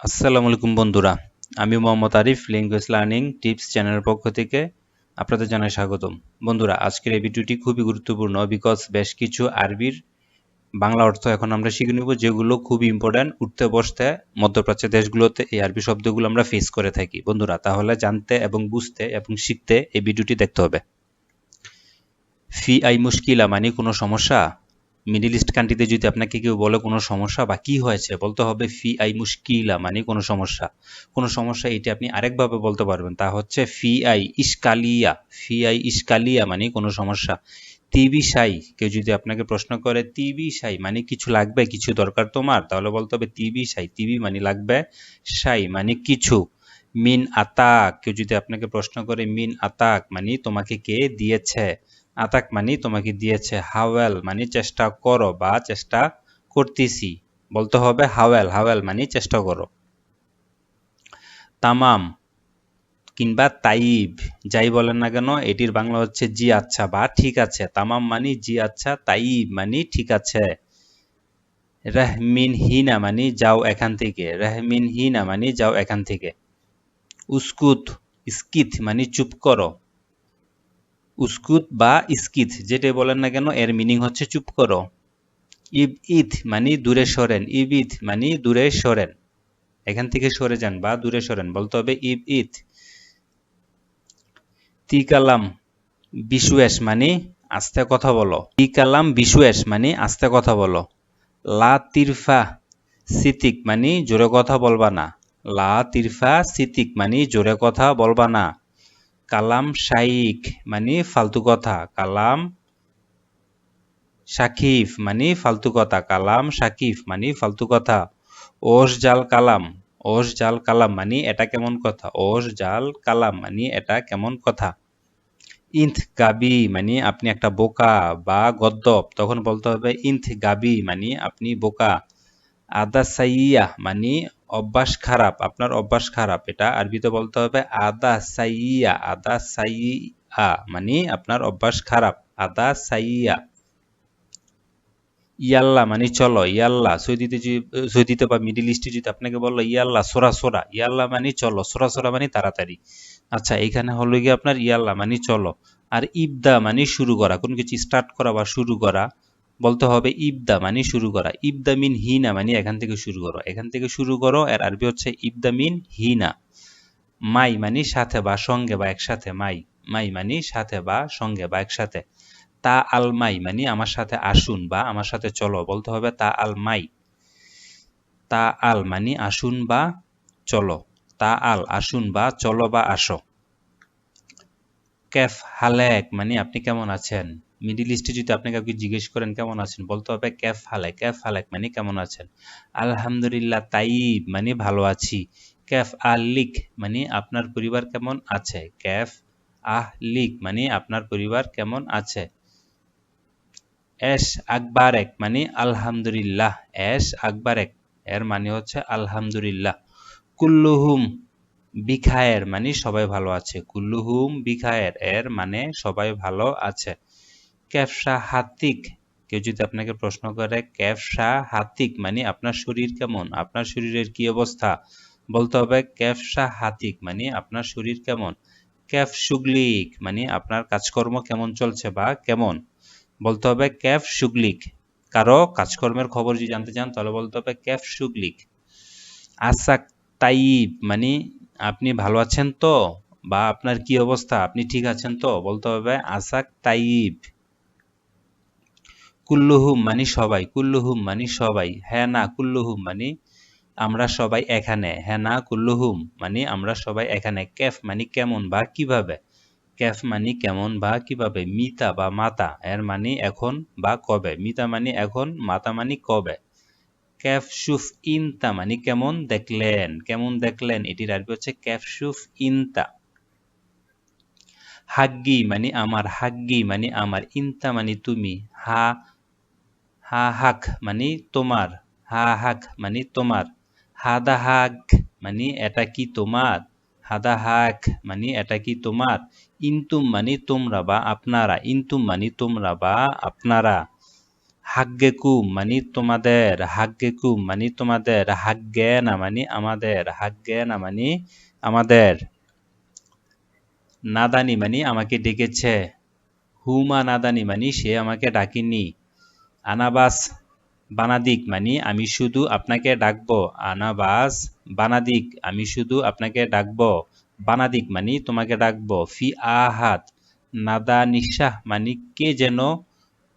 আসসালামু আলাইকুম বন্ধুরা। আমি Mohammad Arif language learning tips চ্যানেলের পক্ষ থেকে আপনাদের জানাই স্বাগতম। বন্ধুরা, আজকের এই ভিডিওটি খুবই গুরুত্বপূর্ণ বিকজ বেশ কিছু আরবির বাংলা অর্থ এখন আমরা শিখে নেব যেগুলো খুবই ইম্পর্ট্যান্ট উঠতে, বসতে মধ্যপ্রাচ্যের দেশগুলোতে এই আরবি শব্দগুলো আমরা ফেস করে থাকি। বন্ধুরা, তাহলে জানতে এবং বুঝতে এবং শিখতে এই ভিডিওটি দেখতে হবে। ফি আই মুশকিলা মানে কোনো সমস্যা? মিডিল ইস্ট কান্ট্রিতে যদি আপনাকে কেউ বলে কোনো সমস্যা বা কি হয়েছে, বলতে হবে ফি আই মুশকিলা মানে কোনো সমস্যা। কোনো সমস্যা এটি আপনি আরেকভাবে বলতে পারবেন, তা হচ্ছে ফি আই ইস্কালিয়া ফি আই ইস্কালিয়া মানে কোনো সমস্যা। তিবি সাই, কেউ যদি আপনাকে প্রশ্ন করে, তিবি সাই মানে কিছু লাগবে, কিছু দরকার তোমার? তাহলে বলতে হবে তিবি সাই, তিবি মানে লাগবে সাই মানে কিছু। মিন আতাক, কেউ যদি আপনাকে প্রশ্ন করে, মিন আতাক মানে তোমাকে কে দিয়েছে? আতাক মানে তোমাকে দিয়েছে, হাওয়েল মানে চেষ্টা করো বা চেষ্টা করতেছি। বলতে হবে হাওয়েল হাওয়েল মানে চেষ্টা করো। তামাম কিংবা তাইব, যাই বলেন না কেন, এটির বাংলা হচ্ছে জি আচ্ছা বা ঠিক আছে। তামাম মানে জি আচ্ছা তাইব মানে ঠিক আছে। রেহমিন হিনা মানে যাও এখান থেকে রেহমিন হিনা মানে যাও এখান থেকে। উস্কুত স্কিত মানে চুপ করো। উস্কুত বা ইস্কিত, যেটাই বলেন না কেন, এর মিনিং হচ্ছে চুপ করো। ইব ইথ মানে দূরে সরেন, ইব ইথ মানে দূরে সরেন। এখান থেকে সরে যান বা দূরে সরেন, বলতে হবে ইব ইথ। তি কালাম বিশুয়েস মানে আস্তে কথা বলো। তি কালাম বিশুয়েস মানে আস্তে কথা বলো। লা তিরফা, সিতিক মানে জোরে কথা বলবা না। লা তিরফা, সিতিক মানে জোরে কথা বলবা না। কালাম শাইক মানে ফালতু কথা। কালাম শাকিফ মানে ফালতু কথা। কালাম শাকিফ মানে ফালতু কথা। ওস জাল কালাম, ওস জাল কালাম মানে এটা কেমন কথা? ওস জাল কালাম মানে এটা কেমন কথা? ইন্থ গাবি মানে আপনি একটা বোকা বা গদ্দপ, তখন বলতে হবে ইন্থ গাবি মানে আপনি বোকা। আদা সাইয়া মানে অভ্যাস খারাপ, আপনার অভ্যাস খারাপ, এটা আরবিতে বলতে হবে আদা সাইয়া আদা সাইয়া মানে আপনার অভ্যাস খারাপ, আদা সাইয়া। ইয়াল্লা মানে চলো, ইয়াল্লা, সৌদিতে সৌদিতে বা মিডিল ইস্টে যদি আপনাকে বলল ইয়াল্লা, সোরা সোরা, ইয়াল্লা মানে চলো, সোরা সোরা মানে তাড়াতাড়ি। আচ্ছা এখানে হলো গিয়ে আপনার ইয়াল্লা মানে চলো, আর ইবদা মানে শুরু করা, কোনো কিছু স্টার্ট করা বা শুরু করা বলতে হবে ইবদা মানে শুরু করা। ইবদা মিন হিনা মানে এখান থেকে শুরু করো। এখান থেকে শুরু করো, এর আরবি হচ্ছে ইবদা মিন হিনা। মাই মানে সাথে বা সঙ্গে বা একসাথে, মাই। মাই মানে সাথে বা সঙ্গে বা একসাথে। তা আল মাই মানে আমার সাথে আসুন বা আমার সাথে চলো, বলতে হবে তা আল মাই। তা আল মানে আসুন বা চলো। তা আল আসুন বা চলো বা আসো। কেফ হালেক মানে আপনি কেমন আছেন? মিডিল ইস্টে যদি আপনি কাউকে জিজ্ঞেস করেন, কেমন আছেন? বলতে হবে, ক্যাফ হালেক ক্যাফ হালেক মানে কেমন আছেন? আলহামদুলিল্লাহ, তাইব মানে ভালো আছি। ক্যাফ আল লিক মানে আপনার পরিবার কেমন আছে? ক্যাফ আহ লিক মানে আপনার পরিবার কেমন আছে? এস আকবারেক মানে আলহামদুলিল্লাহ। এস আকবারেক, এর মানে হচ্ছে আলহামদুলিল্লাহ। কুল্লুহুম বিখায়ের মানে সবাই ভালো আছে। কুল্লুহুম বিখায়ের, এর মানে সবাই ভালো আছে। ক্যাফসা হাতিক কেউ যদি আপনাকে প্রশ্ন করে ক্যাফসা হাতিক মানে আপনার শরীর কেমন? আপনার শরীরের কি অবস্থা? বলতে হবে ক্যাফসা হাতিক মানে আপনার শরীর কেমন? ক্যাফ সুগলিক মানে আপনার কাজকর্ম কেমন চলছে বা কেমন? বলতে হবে ক্যাফ সুগলিক কারও কাজকর্মের খবর যদি জানতে চান, তাহলে বলতে হবে ক্যাফ সুগলিক আসাক তাইব মানে আপনি ভালো আছেন তো? বা আপনার কি অবস্থা? আপনি ঠিক আছেন তো? বলতে হবে আসাক তাইব কুল্লুহুম মানে সবাই কুল্লুহুম মানে সবাই হ্যাঁ না কুল্লুহুম মানে আমরা সবাই এখানে হ্যাঁ না কুল্লুহুম মানে আমরা সবাই এখানে ক্যাফ মানে কেমন বা কীভাবে ক্যাফ মানে কেমন বা কীভাবে, মিতা বা মাতা, এর মানে এখন বা কবে, মিতা মানে এখন, মাতা মানে কবে ক্যাফ সুফ ইনতা মানে কেমন দেখলেন কেমন দেখলেন এটির আরবি হচ্ছে ক্যাফ সুফ ইনতা, হাগ্গি মানে আমার, হাগ্গি মানে আমার, ইনতা মানে তুমি, হা হা হাক মানে তোমার হা হাক মানে তোমার হাদা হাক মানে এটা কি তোমার হাদা হাক মানে এটা কি তোমার ইন্তুম মানে তোমরা বা আপনারা ইন্তুম মানে তোমরা বা আপনারা হাগ্গেকুম মানে তোমাদের হাগ্গেকুম মানে তোমাদের হাগ্গে না মানে আমাদের হাগ্গে না মানে আমাদের নাদানি মানে আমাকে ডেকেছে হুমা নাদানি মানে সে আমাকে ডাকিনি আনাবাস, বানাদিক মানে আমি শুধু আপনাকে ডাকব। আনাবাস, বানাদিক, আমি শুধু আপনাকে ডাকব। বানাদিক মানে তোমাকে ডাকব। ফি আহাত নাদা নিঃশ্বাহ মানে কে যেন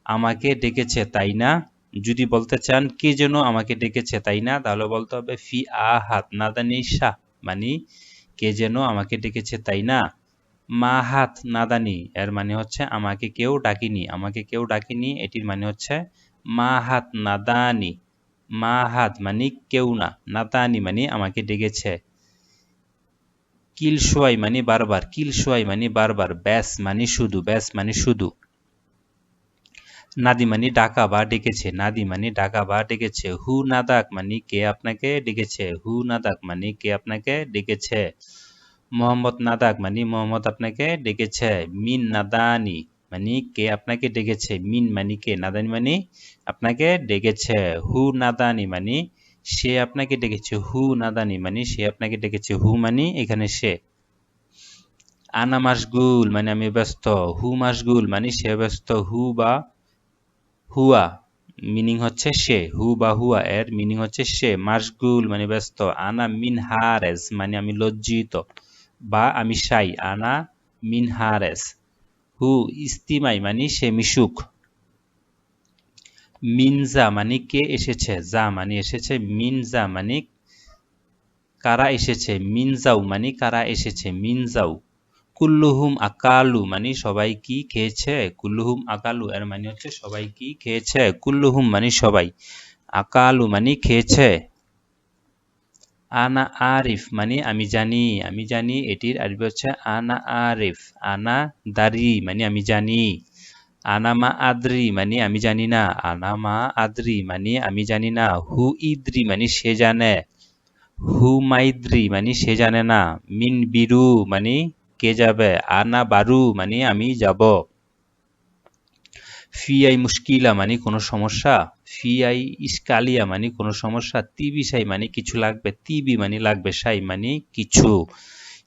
আমাকে ডেকেছে, তাই না? যদি বলতে চান কে যেন আমাকে ডেকেছে, তাই না? তাহলে বলতে হবে ফি আহাত নাদা নিঃশ্বাহ মানে কে যেন আমাকে ডেকেছে, তাই না? মা হাত নাদানি এর মানে হচ্ছে আমাকে কেউ ডাকিনি, আমাকে কেউ ডাকিনি, এটির মানে হচ্ছে মা হাত নাদানি মা হাত মানে কেউ না, নাদানি মানে আমাকে ডেকেছে। কিল সোয়াই মানে বারবার কিল সোয়াই মানে বারবার, ব্যাস মানে শুধু, ব্যাস মানে শুধু। নাদি মানে ডাকা বা ডেকেছে, নাদি মানে ডাকা বা ডেকেছে। হু নাদাক মানে কে আপনাকে ডেকেছে, হু নাদাক মানে কে আপনাকে ডেকেছে। মোহাম্মদ নাদাক মানে মোহাম্মদ আপনাকে ডেকেছে। মিন নাদানি মানে কে আপনাকে ডেকেছে? মিন মানে কে? নাদানি মানে আপনাকে ডেকেছে। হু নাদানি মানে সে আপনাকে ডেকেছে। হু নাদানি মানে সে আপনাকে ডেকেছে। হু মানে এখানে সে। আনা মাসগুল মানে আমি ব্যস্ত। হু মাসগুল মানে সে ব্যস্ত। হু বা হুয়া মিনিং হচ্ছে সে। হু বা হুয়া এর মিনিং হচ্ছে সে। মাসগুল মানে ব্যস্ত। আনা মিন হারেস মানে আমি লজ্জিত। বা আমি সাই আনা মিন হারেস। হু, ইস্তিমাই মানে সে মিশুক। মিনজা মানে কে এসেছে? যা মানে এসেছে মিনজা মানে কারা এসেছে? মিনজাউ মানে কারা এসেছে? মিনজাউ কুল্লুহুম আকালু মানে সবাই কি খেয়েছে? কুল্লুহুম আকালু, এর মানে হচ্ছে সবাই কি খেয়েছে? কুল্লুহুম মানে সবাই। আকালু মানে খেয়েছে। আনা আরিফ মানে আমি জানি আমি জানি এটির আরবি হচ্ছে আনা আরিফ, আনা দারি মানে আমি জানি। আনামা আদ্রি মানে আমি জানি না। আনামা আদ্রি মানে আমি জানি না। হু ইদ্রি মানে সে জানে। হু মাইদ্রি মানে সে জানে না। মিন বিরু মানে কে যাবে। আনা বারু মানে আমি যাব। ফিআই মুশকিলা মানে কোনো সমস্যা, ফিআই ইস্কালিয়া মানে কোনো সমস্যা তিবি সাই মানে কিছু লাগবে তিবি মানে লাগবে, সাই মানে কিছু।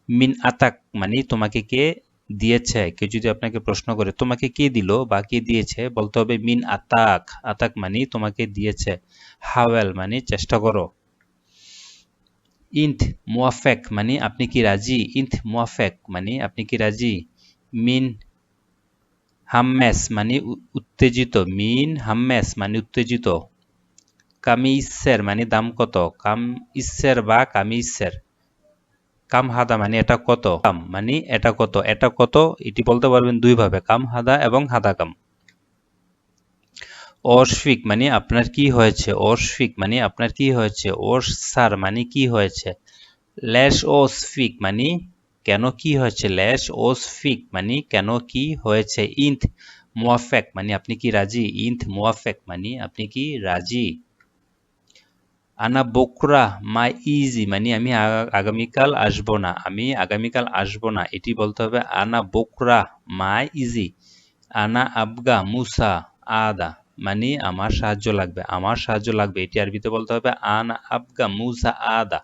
মিন আতাক মানে তোমাকে কে দিয়েছে? কেউ যদি আপনাকে প্রশ্ন করে, তোমাকে কে দিল বা কে দিয়েছে? বলতে হবে, মিন আতাক। আতাক মানে তোমাকে দিয়েছে। হাওয়েল মানে চেষ্টা করো। ইন্থ মুয়াফেক মানে আপনি কি রাজি? ইন্থ মুয়াফেক মানে আপনি কি রাজি? মিন হাম্মেস মানে উত্তেজিত, মিন হাম্মেস মানে উত্তেজিত। কামি ইসের মানে দাম কত কাম ইসের বা কামি ইসের কাম হাদা মানে এটা কত? কাম মানে এটা কত? এটা কত? এটি বলতে পারবেন দুইভাবে কাম, হাদা এবং হাদা কাম। অশ্বিক মানে আপনার কি হয়েছে? অশ্বিক মানে আপনার কি হয়েছে? ওর সার মানে কি হয়েছে? ল্যাশ ওসফিক মানে কেন কি হয়েছে? ল্যাশ ওসফিক মানে কেন কি হয়েছে? ইন্থ মুয়াফেক মানে আপনি কি রাজি? ইন্থ মোয়াফেক মানে আপনি কি রাজি? আনা বকরা, মা ইজি মানে আমি আগামীকাল আসব না। আমি আগামীকাল আসব না। এটি বলতে হবে আনা বকরা, মা ইজি। আনা আবগা, মুসা, আদা মানে আমার সাহায্য লাগবে। আমার সাহায্য লাগবে। এটি আরবিতে বলতে হবে আনা আবগা, মুসা, আদা।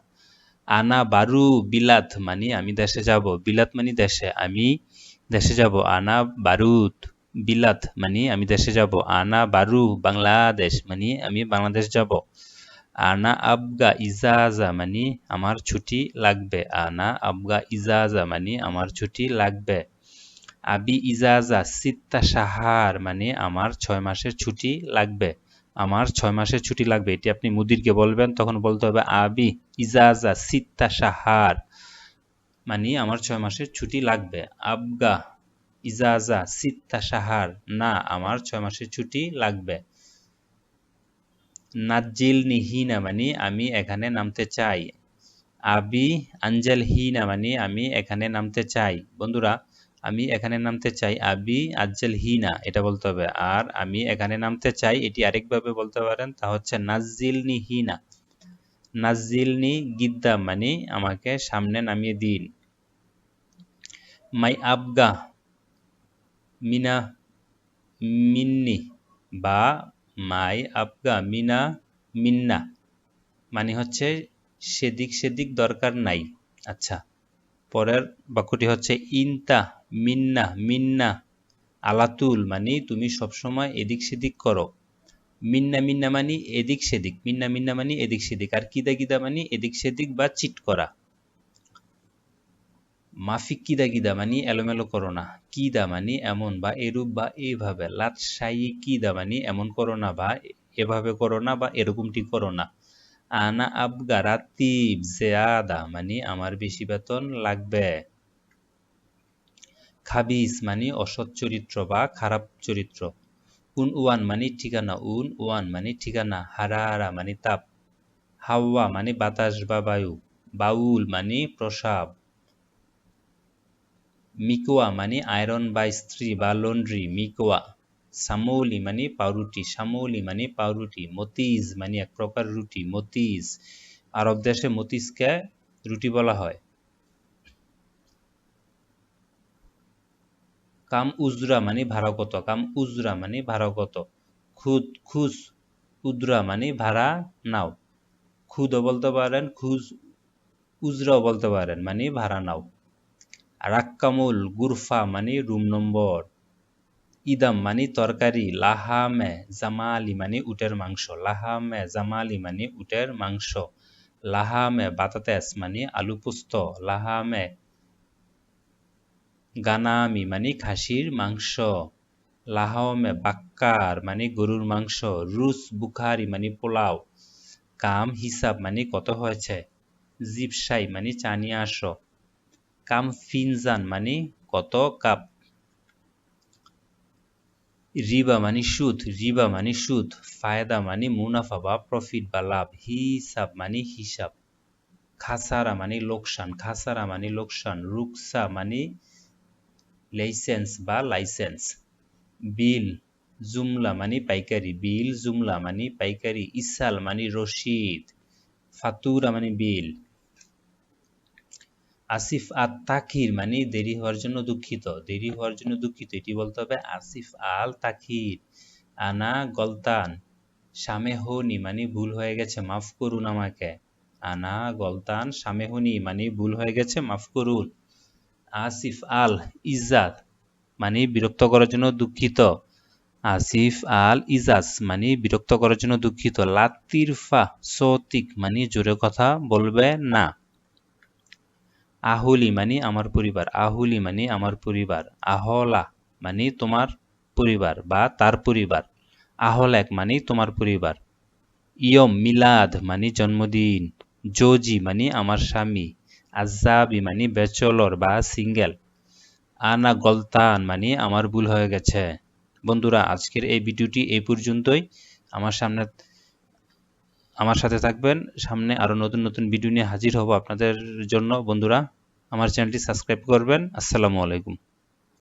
আনা বারু বিলাত মানে আমি দেশে যাব। বিলাত মানে দেশে, আমি দেশে যাব। আনা বারুদ বিলাত মানে আমি দেশে যাব। আনা বারু বাংলাদেশ মানে আমি বাংলাদেশ যাব। আনা আবগা ইজাজা মানে আমার ছুটি লাগবে। আনা আবগা ইজাজা মানে আমার ছুটি লাগবে। আবি ইজাজা সিত্তা সাহার মানে আমার ছয় মাসের ছুটি লাগবে। আমার ছয় মাসের ছুটি লাগবে, এটি আপনি মুদিরকে বলবেন, তখন বলতে হবে, আবি ইজাজা সিত্তা সাহার মানে আমার ছয় মাসের ছুটি লাগবে। আবগা ইজাজা সিত্তা সাহার না, আমার ছয় মাসের ছুটি লাগবে। নাজ্জিল হিনা মানে আমি এখানে নামতে চাই। আবি আঞ্জেল হিনা মানে আমি এখানে নামতে চাই। বন্ধুরা আমি এখানে নামতে চাই আবি আজ্জেল হিনা, এটা বলতে হবে। আর আমি এখানে নামতে চাই, এটি আরেকভাবে বলতে পারেন, তা হচ্ছে নাজিলনি হিনা। নাজিলনি গিদ্দা মানে আমাকে সামনে নামিয়ে দিন। মাই আবগা মিনা মিন্নি বা মাই আবগা মিনা মিন্না মানে হচ্ছে সেদিক সেদিক দরকার নাই। আচ্ছা পরের বাক্যটি হচ্ছে ইনতা মিন্না মিন্না, আলাতুল মানে তুমি সবসময় এদিক সেদিক করো। মিন্না মিন্না মানে এদিক সেদিক, মিন্না মিন্না মানে এদিক সেদিক, আর কিদা কিদা মানে এদিক সেদিক বা চিট করা। মাফিক কিদা কিদা মানে এলোমেলো করো না, কিদা মানে এমন বা এরূপ বা এইভাবে লাৎসাই কিদা মানে এমন করো না বা এভাবে করো না বা এরকমটি করো না। আনা আবগা রাতিব জেয়াদা মানে আমার বেশি বেতন লাগবে। খাবিস মানে অসৎ চরিত্র বা খারাপ চরিত্র। উন ওয়ান মানে ঠিকানা, উন ওয়ান মানে ঠিকানা, হারাহারা মানে তাপ। হাওয়া মানে বাতাস বা বায়ু, বাউল মানে প্রসাব। মিকোয়া মানে আয়রন বা স্ত্রী বা লন্ড্রি, মিকোয়া। সামৌলি মানে পাউরুটি, সামৌলি মানে পাউরুটি, মতিজ মানে এক প্রকার রুটি, মতিজ। আরব দেশে মতিজকে রুটি বলা হয়। কাম উজরা মানে ভাড়া কত কাম উজরা মানে ভাড়া কত খুদ, খুজ, উদ্রা মানে ভাড়া নাও। খুদও বলতে পারেন, খুজ, উজরাও বলতে পারেন মানে ভাড়া নাও। রাক্কামুল গুরফা মানে রুম নম্বর। ইদাম মানে তরকারি, লাহামে জামালি মানে উটের মাংস। লাহামে জামালি মানে উটের মাংস। লাহামে বাতাতেস মানে আলু পোস্ত লাহামে গানামি মানে খাসির মাংস, লাহামে বাক্কার মানে গরুর মাংস, রুস বুখারি মানে পোলাও, কাম হিসাব মানে কত হয়েছে? জিপসাই মানে চা নিয়ে আসো কাম ফিনজান মানে কত কাপ? রিবা মানে সুদ, রিবা মানে সুদ, ফায়দা মানে মুনাফা বা প্রফিট বা লাভ, হিসাব মানে হিসাব। খাসারা মানে লোকসান, খাসারা মানে লোকসান, রুকসা মানে লাইসেন্স বা লাইসেন্স বিল, জুমলা মানে পাইকারি, বিল, জুমলা মানে পাইকারি, ইসাল মানে রশিদ, ফাতুরা মানে বিল। আসিফ আর তাকির মানে দেরি হওয়ার জন্য দুঃখিত, দেরি হওয়ার জন্য দুঃখিত, এটি বলতে হবে আসিফ আল তাকির আনা গলতান সামেহনি মানে ভুল হয়ে গেছে, মাফ করুন আমাকে। আনা গলতান সামেহনি মানে ভুল হয়ে গেছে, মাফ করুন। আসিফ আল ইজাদ মানে বিরক্ত করার জন্য দুঃখিত। আসিফ আল ইজাজ মানে বিরক্ত করার জন্য দুঃখিত। লাতিরফা সৌতিক মানে জোরে কথা বলবে না। আহুলি মানে আমার পরিবার। আহুলি মানে আমার পরিবার। আহলা মানে তোমার পরিবার বা তার পরিবার। আহলেক মানে তোমার পরিবার। ইয়ম মিলাদ মানে জন্মদিন। জোজি মানে আমার স্বামী। আজাবি মানে ব্যাচলর বা সিঙ্গেল। আনা গলতান মানে আমার ভুল হয়ে গেছে। বন্ধুরা, আজকের এই ভিডিওটি এই পর্যন্তই। আমার সামনে, আমার সাথে থাকবেন। সামনে আরও নতুন নতুন ভিডিও নিয়ে হাজির হব আপনাদের জন্য। বন্ধুরা, আমার চ্যানেলটি সাবস্ক্রাইব করবেন। আসসালামু আলাইকুম।